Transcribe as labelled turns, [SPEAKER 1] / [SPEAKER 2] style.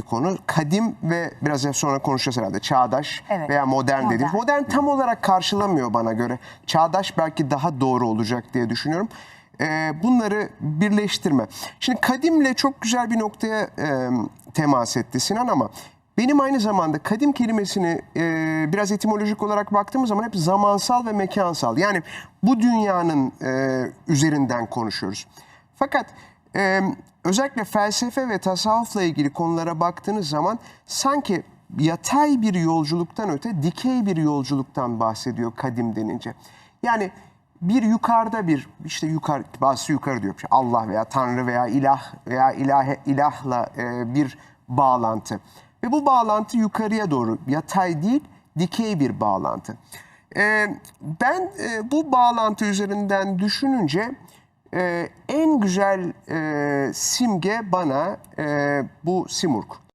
[SPEAKER 1] iki konu. Kadim ve biraz sonra konuşacağız herhalde. Çağdaş
[SPEAKER 2] Evet,
[SPEAKER 1] veya modern,
[SPEAKER 2] modern.
[SPEAKER 1] dediğimiz. Modern tam olarak karşılamıyor bana göre. Çağdaş belki daha doğru olacak diye düşünüyorum. Ee, bunları birleştirme. Şimdi kadimle çok güzel bir noktaya e, temas etti Sinan ama benim aynı zamanda kadim kelimesini e, biraz etimolojik olarak baktığımız zaman hep zamansal ve mekansal. Yani bu dünyanın e, üzerinden konuşuyoruz. Fakat e, özellikle felsefe ve tasavvufla ilgili konulara baktığınız zaman sanki yatay bir yolculuktan öte dikey bir yolculuktan bahsediyor kadim denince. Yani bir yukarıda bir işte yukarı bazısı yukarı diyor. Allah veya Tanrı veya ilah veya ilahe, ilahla e, bir bağlantı. Ve bu bağlantı yukarıya doğru yatay değil dikey bir bağlantı. E, ben e, bu bağlantı üzerinden düşününce e, en güzel e, simge bana e, bu Simurg